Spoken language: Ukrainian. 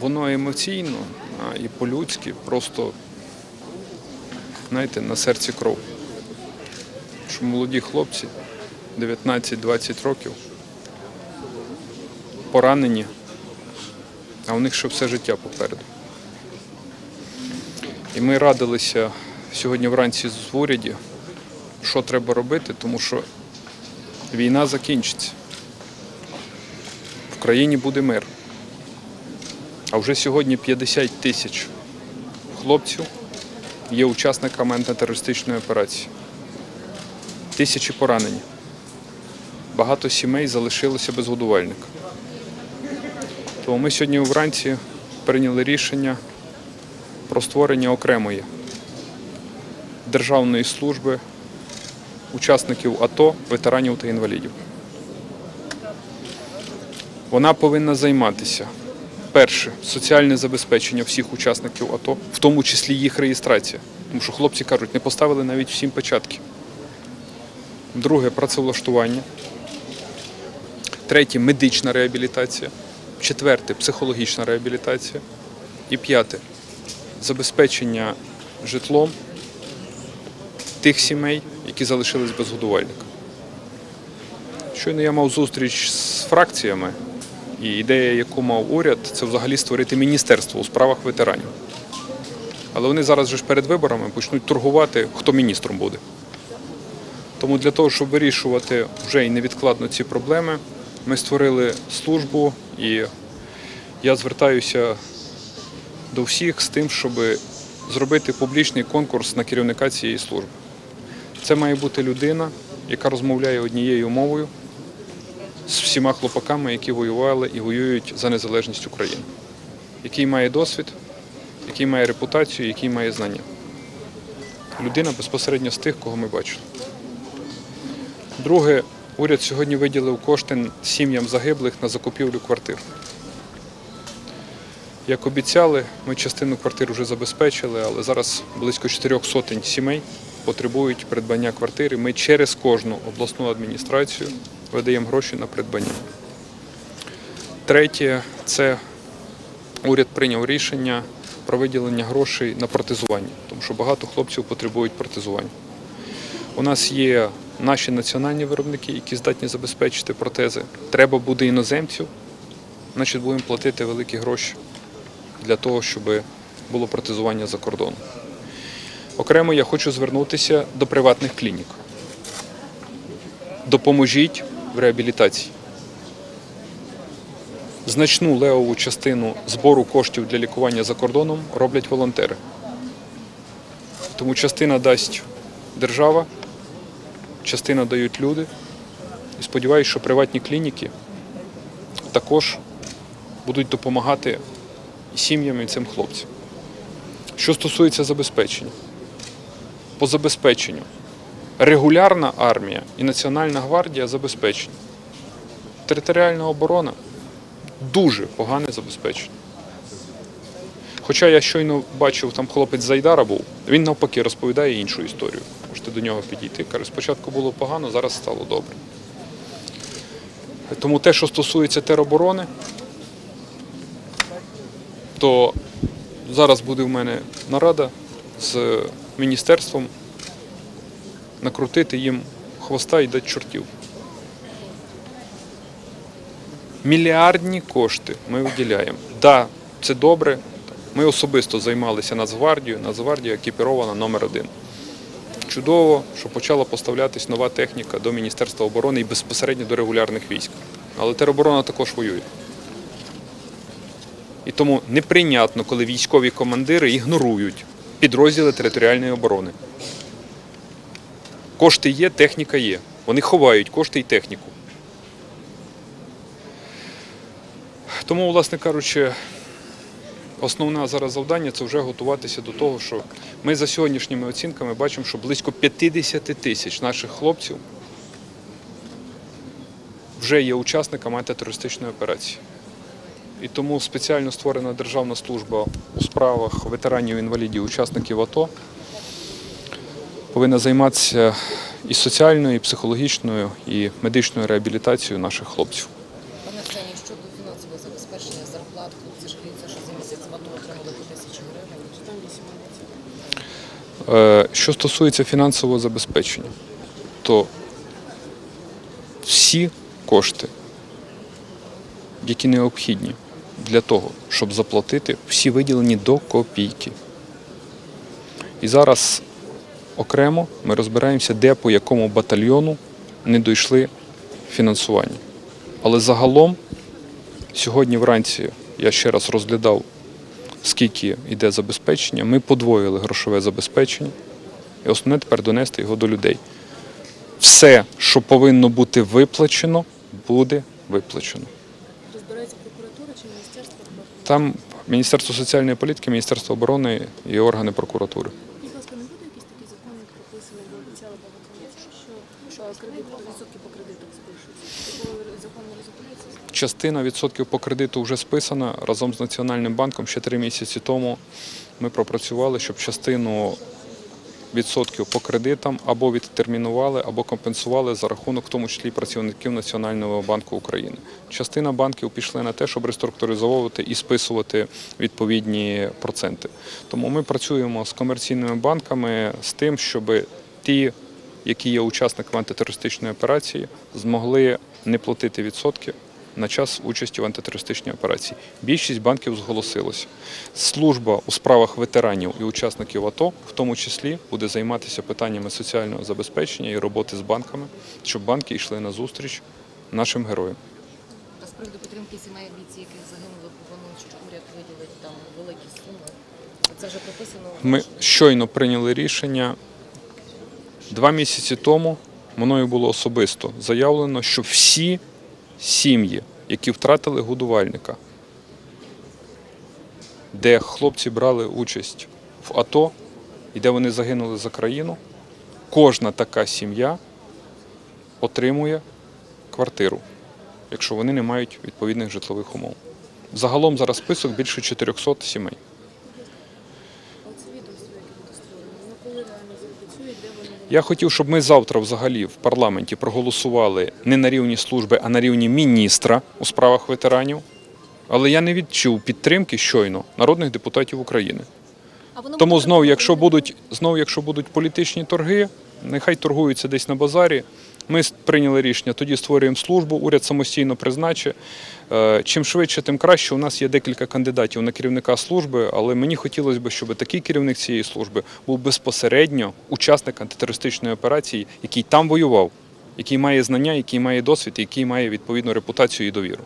воно емоційно і по-людськи просто, знаєте, на серці кров. Що молоді хлопці 19-20 років поранені, а у них ще все життя попереду. І ми радилися сьогодні вранці з уряді, що треба робити, тому що війна закінчиться. В країні буде мир. А вже сьогодні 50 тисяч хлопців є учасниками антитерористичної операції. Тисячі поранені. Багато сімей залишилося без годувальника. Тому ми сьогодні вранці прийняли рішення про створення окремої державної служби учасників АТО, ветеранів та інвалідів. Вона повинна займатися перше соціальне забезпечення всіх учасників АТО, в тому числі їх реєстрація. Тому що хлопці кажуть, не поставили навіть всім печатки. Друге працевлаштування. Третє медична реабілітація. Четверте психологічна реабілітація. І п'яте забезпечення житлом тих сімей, які залишились без годувальника. Щойно я мав зустріч з фракціями, і ідея, яку мав уряд, це взагалі створити міністерство у справах ветеранів. Але вони зараз же ж перед виборами почнуть торгувати, хто міністром буде. Тому для того, щоб вирішувати вже і невідкладно ці проблеми, ми створили службу, і я звертаюся до всіх з тим, щоб зробити публічний конкурс на керівника цієї служби. Це має бути людина, яка розмовляє однією мовою з всіма хлопаками, які воювали і воюють за незалежність України, який має досвід, який має репутацію, який має знання. Людина безпосередньо з тих, кого ми бачили. Друге, уряд сьогодні виділив кошти сім'ям загиблих на закупівлю квартир. Як обіцяли, ми частину квартир вже забезпечили, але зараз близько чотирьох сотень сімей потребують придбання квартири. Ми через кожну обласну адміністрацію видаємо гроші на придбання. Третє це уряд прийняв рішення про виділення грошей на протезування, тому що багато хлопців потребують протезування. У нас є наші національні виробники, які здатні забезпечити протези. Треба буде іноземців, значить будемо платити великі гроші для того, щоб було протезування за кордоном. Окремо я хочу звернутися до приватних клінік. Допоможіть реабілітації. Значну левову частину збору коштів для лікування за кордоном роблять волонтери. Тому частина дасть держава, частина дають люди. І сподіваюся, що приватні клініки також будуть допомагати сім'ям і цим хлопцям. Що стосується забезпечення, по забезпеченню регулярна армія і Національна гвардія забезпечені. Територіальна оборона дуже погане забезпечення. Хоча я щойно бачив, там хлопець Зайдара був, він навпаки розповідає іншу історію. Можете до нього підійти. Каже, спочатку було погано, зараз стало добре. Тому те, що стосується тероборони, то зараз буде в мене нарада з міністерством накрутити їм хвоста і дати чортів. Мільярдні кошти ми виділяємо. Так, да, це добре. Ми особисто займалися Нацгвардією. Нацгвардія екіпірована номер один. Чудово, що почала поставлятись нова техніка до Міністерства оборони і безпосередньо до регулярних військ. Але тероборона також воює. І тому неприйнятно, коли військові командири ігнорують підрозділи територіальної оборони. Кошти є, техніка є. Вони ховають кошти і техніку. Тому, власне кажучи, основне зараз завдання це вже готуватися до того, що ми за сьогоднішніми оцінками бачимо, що близько 50 тисяч наших хлопців вже є учасниками антитерористичної операції. І тому спеціально створена державна служба у справах ветеранів, інвалідів, учасників АТО повинна займатися і соціальною, і психологічною, і медичною реабілітацією наших хлопців. Пане Арсенію, щодо фінансового забезпечення зарплат хлопців жаліються, що за місяць в АТО отримали по тисячі гривень. Е, Що стосується фінансового забезпечення, то всі кошти, які необхідні для того, щоб заплатити, всі виділені до копійки. І зараз окремо ми розбираємося, де по якому батальйону не дійшли фінансування. Але загалом сьогодні вранці я ще раз розглядав скільки йде забезпечення. Ми подвоїли грошове забезпечення. І основне тепер донести його до людей. Все, що повинно бути виплачено, буде виплачено. Розбирається прокуратура чи міністерство? Там Міністерство соціальної політики, Міністерство оборони і органи прокуратури. Частина відсотків по кредиту вже списана разом з Національним банком. Ще три місяці тому ми пропрацювали, щоб частину відсотків по кредитам або відтермінували, або компенсували за рахунок, в тому числі працівників Національного банку України. Частина банків пішли на те, щоб реструктуризовувати і списувати відповідні проценти. Тому ми працюємо з комерційними банками з тим, щоб ті, які є учасниками антитерористичної операції, змогли не платити відсотки на час участі в антитерористичній операції. Більшість банків зголосилося. Служба у справах ветеранів і учасників АТО, в тому числі, буде займатися питаннями соціального забезпечення і роботи з банками, щоб банки йшли на зустріч нашим героям. Та з приводу підтримки сімей бійців, яких загинули, пропонують, що уряд виділить там великі суми. Це вже прописано. Ми щойно прийняли рішення. Два місяці тому мною було особисто заявлено, що всі сім'ї, які втратили годувальника, де хлопці брали участь в АТО і де вони загинули за країну, кожна така сім'я отримує квартиру, якщо вони не мають відповідних житлових умов. Загалом зараз список більше 400 сімей. А це відомство, яке буде створено, воно коли реально запрацює, де воно Я хотів, щоб ми завтра взагалі в парламенті проголосували не на рівні служби, а на рівні міністра у справах ветеранів. Але я не відчув підтримки щойно народних депутатів України. Тому знову, якщо будуть знову, якщо будуть політичні торги, нехай торгуються десь на базарі. Ми прийняли рішення, тоді створюємо службу, уряд самостійно призначить. Е, Чим швидше, тим краще. У нас є декілька кандидатів на керівника служби, але мені хотілося б, щоб такий керівник цієї служби був безпосередньо учасник антитерористичної операції, який там воював, який має знання, який має досвід, який має відповідну репутацію і довіру.